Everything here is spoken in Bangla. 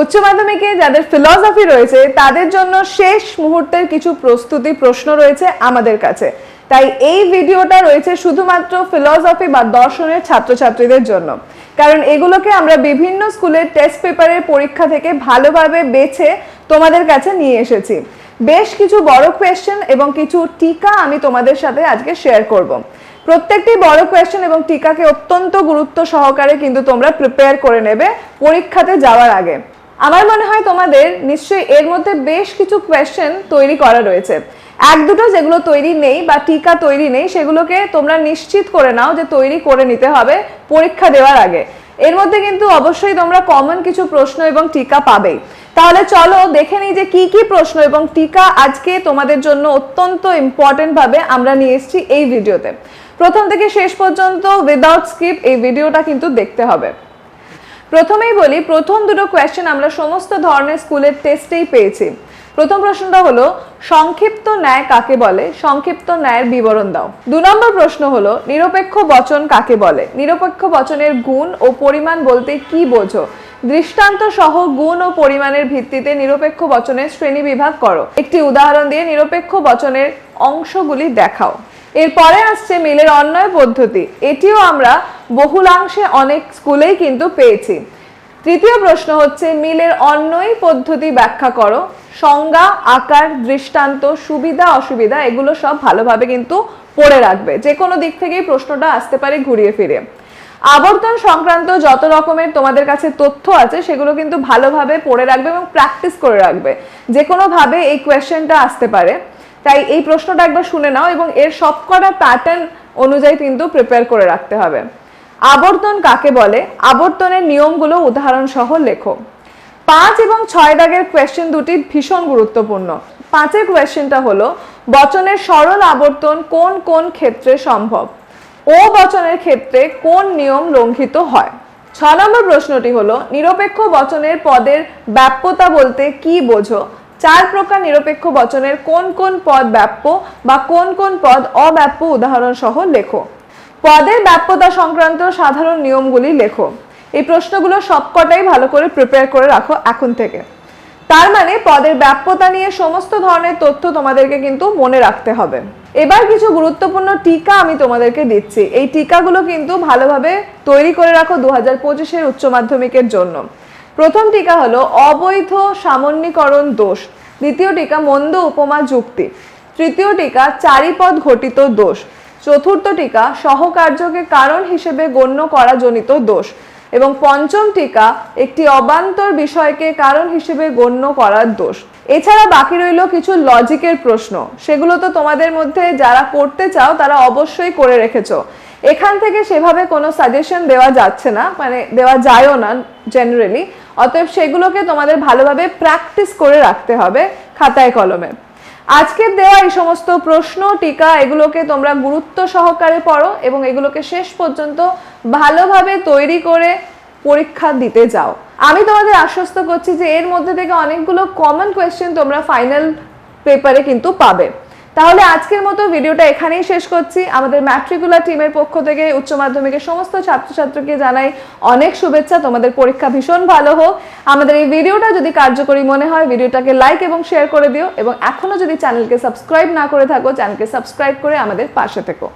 উচ্চ মাধ্যমিকে যাদের ফিলসফি রয়েছে, তাদের জন্য শেষ মুহূর্তের কিছু প্রস্তুতি প্রশ্ন রয়েছে আমাদের কাছে। তাই এই ভিডিওটা রয়েছে শুধুমাত্র ফিলসফি বা দর্শনের ছাত্রছাত্রীদের জন্য। কারণ এগুলোকে আমরা বিভিন্ন স্কুলের টেস্ট পেপারের পরীক্ষা থেকে ভালোভাবে বেছে তোমাদের কাছে নিয়ে এসেছি। বেশ কিছু বড় কোয়েশ্চেন এবং কিছু টিকা আমি তোমাদের সাথে আজকে শেয়ার করব। প্রত্যেকটি বড় কোয়েশ্চেন এবং টিকাকে অত্যন্ত গুরুত্ব সহকারে কিন্তু তোমরা প্রিপেয়ার করে নেবে পরীক্ষাতে যাওয়ার আগে। আমার মনে হয় তোমাদের নিশ্চয়ই এর মধ্যে বেশ কিছু কোয়েশ্চেন তৈরি করা রয়েছে। এক দুটো যেগুলো তৈরি নেই বা টিকা তৈরি নেই, সেগুলোকে তোমরা নিশ্চিত করে নাও যে তৈরি করে নিতে হবে পরীক্ষা দেওয়ার আগে। এর মধ্যে কিন্তু অবশ্যই তোমরা কমন কিছু প্রশ্ন এবং টিকা পাবেই। তাহলে চলো দেখে নিই যে কি কি প্রশ্ন এবং টিকা আজকে তোমাদের জন্য অত্যন্ত ইম্পর্টেন্ট ভাবে আমরা নিয়ে এসেছি এই ভিডিওতে প্রথম থেকে শেষ পর্যন্ত উইদাউট স্কিপ এই ভিডিওটা কিন্তু দেখতে হবে। প্রথমেই বলি, প্রথম দুটো কোয়েশ্চেন আমরা সমস্ত ধরনের স্কুলের টেস্টেই পেয়েছি। প্রথম প্রশ্নটা হলো, সংক্ষিপ্ত ন্যায় কাকে বলে? সংক্ষিপ্ত ন্যায়ের বিবরণ দাও। দু নম্বর প্রশ্ন হলো, নিরপেক্ষ বচন কাকে বলে? নিরপেক্ষ বচনের গুণ ও পরিমাণ বলতে কি বোঝো? দৃষ্টান্ত সহ গুণ ও পরিমাণের ভিত্তিতে নিরপেক্ষ বচনের শ্রেণি বিভাগ করো। একটি উদাহরণ দিয়ে নিরপেক্ষ বচনের অংশগুলি দেখাও। এরপরে আসছে মিলের অন্যয় পদ্ধতি। এটিও আমরা বহুলাংশে অনেক স্কুলেই কিন্তু পেয়েছি। তৃতীয় প্রশ্ন হচ্ছে, মিলের অন্যই পদ্ধতি ব্যাখ্যা করো। সংজ্ঞা, আকার, দৃষ্টান্ত, সুবিধা, অসুবিধা, এগুলো সব ভালোভাবে কিন্তু পড়ে রাখবে। যে কোনো দিক থেকেই প্রশ্নটা আসতে পারে ঘুরিয়ে ফিরে। আবর্তন সংক্রান্ত যত রকমের তোমাদের কাছে তথ্য আছে, সেগুলো কিন্তু ভালোভাবে পড়ে রাখবে এবং প্র্যাকটিস করে রাখবে। যে কোনোভাবে এই কোয়েশ্চেনটা আসতে পারে। তাই এই প্রশ্নটা একবার শুনে নাও এবং এর সবকটা প্যাটার্ন অনুযায়ী কিন্তু প্রিপেয়ার করে রাখতে হবে। আবর্তন কাকে বলে? আবর্তনের নিয়মগুলো উদাহরণ সহ লেখো। পাঁচ এবং ছয় দাগের কোয়েশ্চেন দুটি ভীষণ গুরুত্বপূর্ণ। পাঁচের কোয়েশ্চেনটা হলো, বচনের সরল আবর্তন কোন কোন ক্ষেত্রে সম্ভব? ও বচনের ক্ষেত্রে কোন নিয়ম লঙ্ঘিত হয়? ছ নম্বর প্রশ্নটি হলো, নিরপেক্ষ বচনের পদের ব্যাপ্যতা বলতে কি বোঝো? চার প্রকার নিরপেক্ষ বচনের কোন কোন পদ ব্যাপ্য বা কোন কোন পদ অব্যাপ্য উদাহরণ সহ লেখো। পদের ব্যাপ্যতা সংক্রান্ত সাধারণ নিয়মগুলি লেখো। এই প্রশ্নগুলো সবকটাই ভালো করে প্রিপেয়ার করে রাখো এখন থেকে। তার মানে পদের ব্যাপ্যতা নিয়ে সমস্ত ধরনের তথ্য তোমাদেরকে কিন্তু মনে রাখতে হবে। এবার কিছু গুরুত্বপূর্ণ টিকা আমি তোমাদেরকে দিচ্ছি। এই টিকাগুলো কিন্তু ভালোভাবে তৈরি করে রাখো দু হাজার পঁচিশের উচ্চ মাধ্যমিকের জন্য। প্রথম টিকা হলো অবৈধ সামান্যীকরণ দোষ, দ্বিতীয় টিকা মন্দ উপমা যুক্তি, তৃতীয় টিকা চারিপদ ঘটিত দোষ, চতুর্থ টিকা সহকার্যকে কারণ হিসেবে গণ্য করা জনিত দোষ। এবং পঞ্চম টিকা একটি অবান্তর বিষয়কে কারণ হিসেবে গণ্য করার দোষ। এছাড়া বাকি রইল কিছু লজিকের প্রশ্ন। সেগুলো তো তোমাদের মধ্যে যারা করতে চাও, তারা অবশ্যই করে রেখেছো। এখান থেকে সেভাবে কোনো সাজেশন দেওয়া যাচ্ছে না মানে দেওয়া যায়ও না জেনারেলি অতএব সেগুলোকে তোমাদের ভালোভাবে প্র্যাকটিস করে রাখতে হবে খাতায় কলমে। আজকের দেওয়া এই সমস্ত প্রশ্ন, টিকা, এগুলোকে তোমরা গুরুত্ব সহকারে পড়ো এবং এগুলোকে শেষ পর্যন্ত ভালোভাবে তৈরি করে পরীক্ষা দিতে যাও। আমি তোমাদের আশ্বস্ত করছি যে এর মধ্যে থেকে অনেকগুলো কমন কোয়েশ্চেন তোমরা ফাইনাল পেপারে কিন্তু পাবে। তাহলে আজকের মতো ভিডিওটা এখানেই শেষ করছি। আমাদের ম্যাট্রিকুলার টিমের পক্ষ থেকে উচ্চ মাধ্যমিকের সমস্ত ছাত্রছাত্রীকে জানাই অনেক শুভেচ্ছা। তোমাদের পরীক্ষা ভীষণ ভালো হোক। আমাদের এই ভিডিওটা যদি কার্যকরী মনে হয়, ভিডিওটাকে লাইক এবং শেয়ার করে দিও এবং এখনও যদি চ্যানেলকে সাবস্ক্রাইব না করে থাকো চ্যানেলকে সাবস্ক্রাইব করে আমাদের পাশে থেকো।